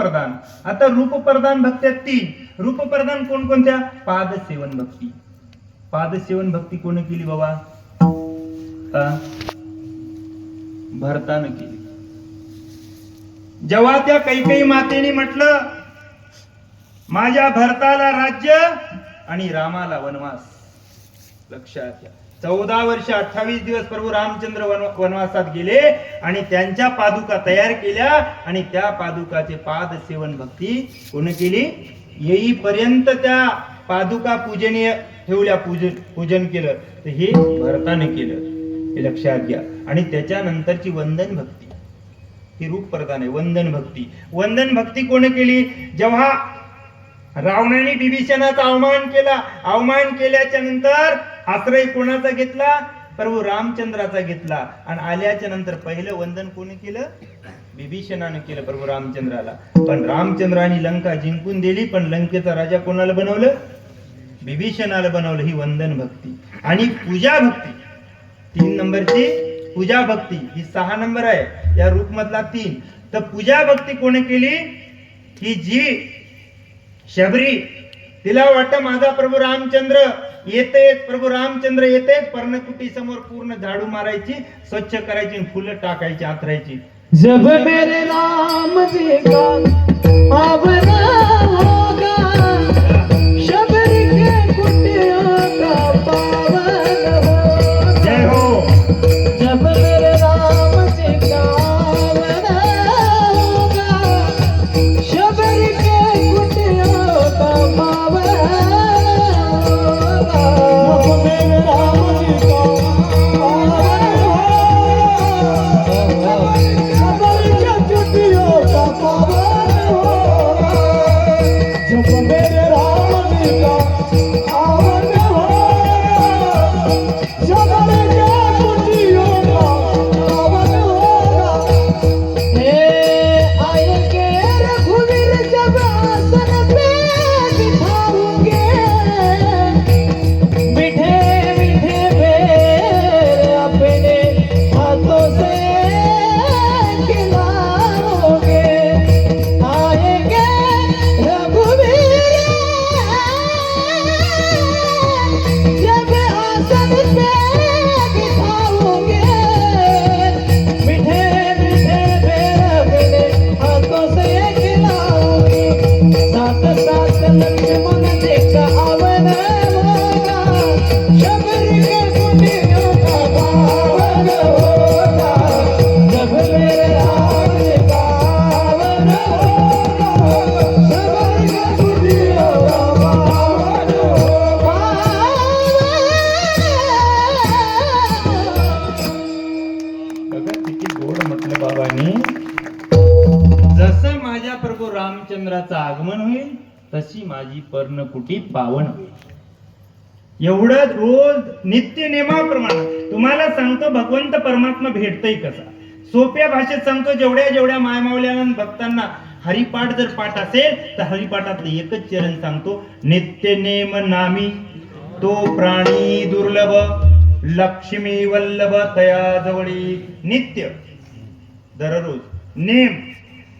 प्रधान आता रूप प्रधान भक्त्या तीन. रूप प्रधान कोणकोणत्या? पाद सेवन भक्ती. पाद सेवन भक्ती कोणी केली बाबा? भरतानं केली. जेव्हा त्या कैकेयी मातेने म्हटलं माझ्या भरताला राज्य आणि रामाला वनवास. लक्षात घ्या. चौदा वर्ष अठ्ठावीस दिवस प्रभू रामचंद्र वन- वनवासात गेले आणि त्यांच्या पादुका तयार केल्या आणि त्या पादुकाचे पाद सेवन भक्ती कोण केली. येईपर्यंत त्या पादुका पूजनीय ठेवल्या पूजन पूजन केलं. तर हे भरताने केलं. हे लक्षात घ्या. आणि त्याच्यानंतरची वंदन भक्ती. ही रूप प्रधान आहे. वंदन भक्ती. वंदन भक्ती कोण केली? जेव्हा रावणाने बिभीषणाचा अवमान केला अवमान केल्याच्यानंतर आश्रय कोणाचा घेतला? प्रभू रामचंद्राचा घेतला. आणि आल्याच्यानंतर पहिलं वंदन कोणी केलं? विभीषणाने केलं प्रभू रामचंद्राला. पण रामचंद्राने लंका जिंकून दिली पण लंकेचा राजा कोणाला बनवलं? विभीषणाला बनवलं ही वंदन भक्ती. आणि पूजा भक्ती. तीन नंबरची पूजा भक्ती. ही सहा नंबर आहे. या रूप मधला तीन. तर पूजा भक्ती कोणी केली? ही जी शबरी तिला वाटतं माझा प्रभू रामचंद्र येतेच प्रभू रामचंद्र येते पर्णकुटी समोर पूर्ण झाडू मारायची स्वच्छ करायची फुलं टाकायची आतरायची जब मेरे राम जी का आवर म्हटलं बाबांनी जसं माझ्या प्रभू रामचंद्राचं आगमन होईल तशी माझी पर्णकुटी पावन एवढं रोज नित्य नियमाप्रमाणे तुम्हाला सांगतो भगवंत परमात्मा भेटतय कसा. सोप्या भाषेत सांगतो जेवढ्या जेवढ्या मायमावल्यानं भक्तांना हरिपाठ जर पाठ असेल तर हरिपाठातलं एकच चरण सांगतो नित्य नेम नामी तो प्राणी दुर्लभ लक्ष्मी वल्लभ तया जवळी नित्य. दररोज नेम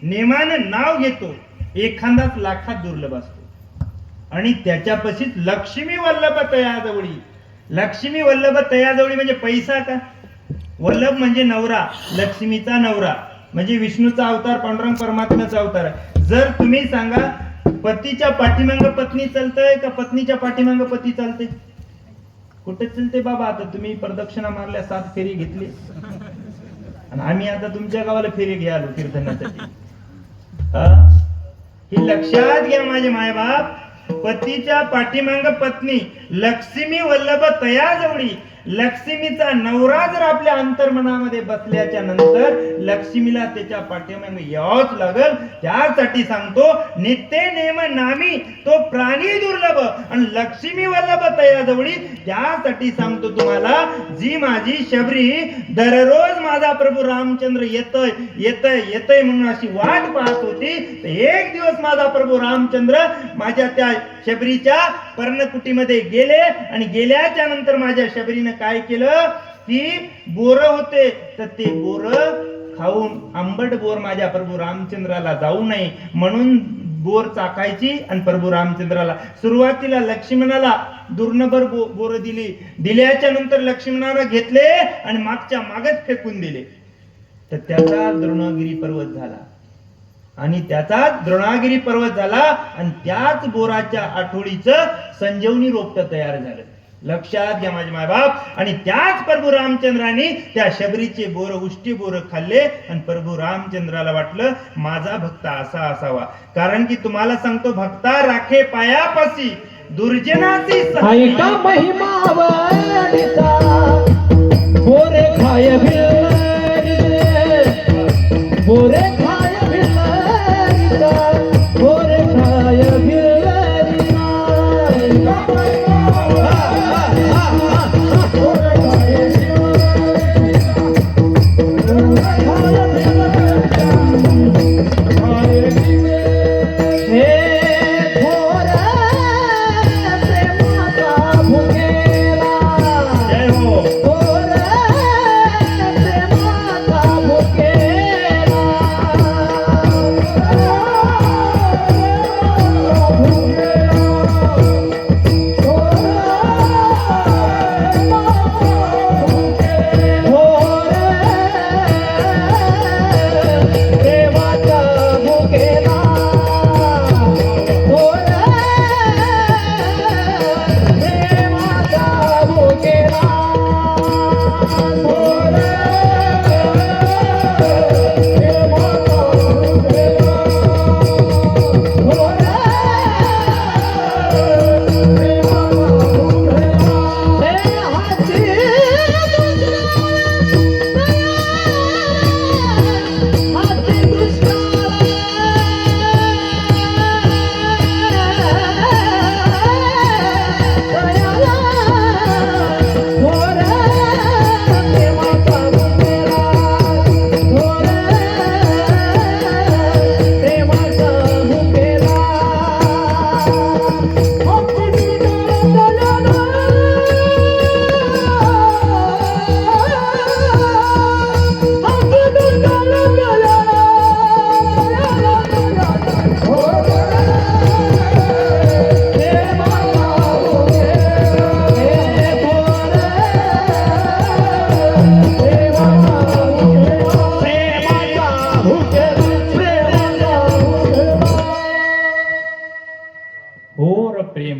नेमानं नाव घेतो. एखादाच लाखात दुर्लभ असतो. आणि त्याच्यापाशीच लक्ष्मी वल्लभ तयाजवळी. लक्ष्मी वल्लभ तयाजवळी म्हणजे पैसा का? वल्लभ म्हणजे नवरा लक्ष्मीचा नवरा. म्हणजे विष्णूचा अवतार पांडुरंग परमात्म्याचा अवतार आहे. जर तुम्ही सांगा पतीच्या पाठीमांग पत्नी चालतंय का पत्नीच्या पाठीमांग पती चालते? कुठे चालते बाबा? आता तुम्ही प्रदक्षिणा मारल्या सात फेरी घेतली. आणि आम्ही आता तुमच्या गावाला फेरी घ्यालो कीर्तनासाठी ही लक्षात घ्या माझे मायबाप. पतीच्या पाठीमांग पत्नी लक्ष्मी वल्लभ तयाजवळी लक्ष्मीचा नवरा जर आपल्या अंतर्मनामध्ये बसल्याच्या नंतर लक्ष्मीला त्याच्या पाठीमागे यावंच लागल त्यासाठी सांगतो नित्य नेम नामी तो प्राणी दुर्लभ आणि लक्ष्मी वल्लभ तयाजवळी त्यासाठी सांगतो तुम्हाला जी माझी शबरी दररोज माझा प्रभू रामचंद्र येतय येतय येतय म्हणून अशी वाट पाहत होती तर एक दिवस माझा प्रभू रामचंद्र माझ्या त्या शबरीच्या पर्णकुटीमध्ये गेले आणि गेल्याच्यानंतर माझ्या शबरीनं काय केलं? की बोर होते. तर ते बोर खाऊन आंबट बोर माझ्या प्रभू रामचंद्राला जाऊ नये म्हणून बोर चाकायची आणि प्रभू रामचंद्राला सुरुवातीला लक्ष्मणाला दुर्नभर बो बोर दिली. दिल्याच्या नंतर लक्ष्मणाला घेतले आणि मागच्या मागच फेकून दिले. तर त्याचा द्रोणगिरी पर्वत झाला. आणि त्याचाच द्रोणागिरी पर्वत झाला आणि त्याच बोराच्या आठवडीचं संजीवनी रोपट तयार झालं. लक्षात घ्या माझे मायबाप. आणि त्याच प्रभू रामचंद्राने त्या शबरीचे बोर उष्टी बोर खाल्ले आणि प्रभू रामचंद्राला वाटलं माझा भक्त असा असावा. कारण की तुम्हाला सांगतो भक्ता राखे पायापासी दुर्जनाची बोरे खाय बोरे Thank you.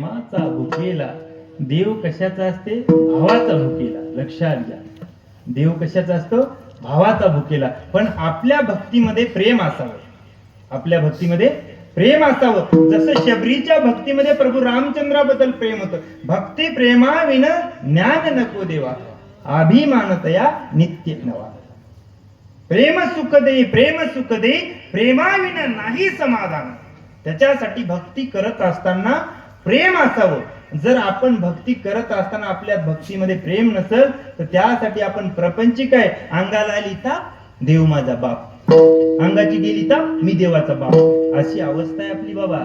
प्रेमाचा भुकेला. देव कशाचा असते? भावाचा भुकेला. लक्षात घ्या. देव कशाचा असतो? भावाचा भुकेला. पण आपल्या भक्तीमध्ये प्रेम असावं. आपल्या भक्तीमध्ये प्रेम असावं. जसं शबरीच्या भक्तीमध्ये प्रभू रामचंद्राबद्दल प्रेम होतं. भक्ती प्रेमाविन ज्ञान नको देवा. अभिमानतया नित्य नवा. प्रेम सुख दे प्रेम सुख दे. प्रेमाविन नाही समाधान. त्याच्यासाठी भक्ती करत असताना प्रेम असावं. जर आपण भक्ती करत असताना आपल्या भक्तीमध्ये प्रेम नसेल तर त्यासाठी आपण प्रपंचिक आहे अंगाला लिहिता देव माझा बाप. अंगाची गेली तर मी देवाचा बाप. अशी अवस्था आहे आपली बाबा.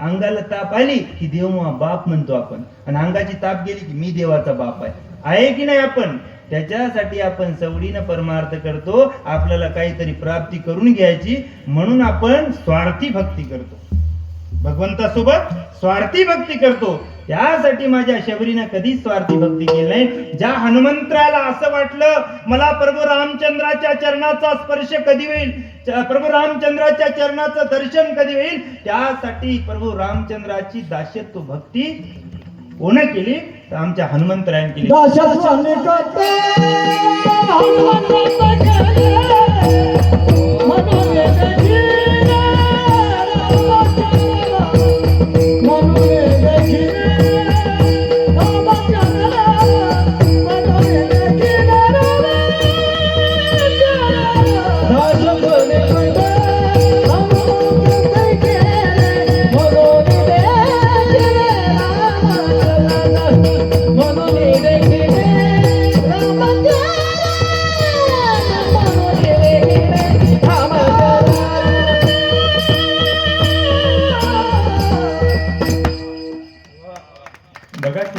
अंगाला ताप आली की देव बाप म्हणतो आपण. आणि अंगाची ताप गेली की मी देवाचा बाप आहे. आहे की नाही आपण? त्याच्यासाठी आपण सवडीनं परमार्थ करतो. आपल्याला काहीतरी प्राप्ती करून घ्यायची. म्हणून आपण स्वार्थी भक्ती करतो. भगवंतासोबत स्वार्थी भक्ती करतो. त्यासाठी माझ्या शबरीनं कधीच स्वार्थी भक्ती केली नाही. ज्या हनुमंतराला असं वाटलं मला प्रभू रामचंद्राच्या चरणाचा स्पर्श कधी होईल? प्रभू रामचंद्राच्या चरणाचं दर्शन कधी होईल? त्यासाठी प्रभू रामचंद्राची दाशत्व भक्ती कोण केली? तर आमच्या हनुमंतरायन केली.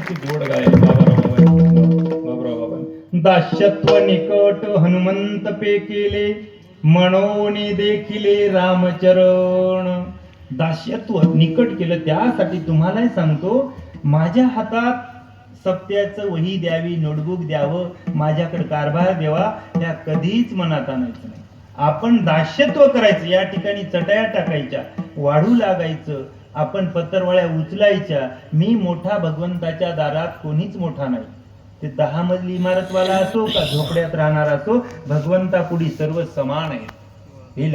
किती गोड गाय बाबराव बाबा निकट हनुमंत पे केले म्हणोनी देखिले रामचरण. दास्यत्व निकट केलं त्यासाठी तुम्हालाही सांगतो माझ्या हातात सत्याचं वही द्यावी नोटबुक द्यावं माझ्याकडे कारभार द्यावा त्या कधीच मनात आणायचं नाही. आपण दास्यत्व करायचं या ठिकाणी चटया टाकायच्या वाढू लागायचं आपण पत्रवळ्या उचलायच्या मी मोठा भगवंताच्या दारात कोणीच मोठा नाही. ते दहा मजली इमारतवाला असो का झोपड्यात राहणार असो भगवंता पुढी सर्व समान आहे हे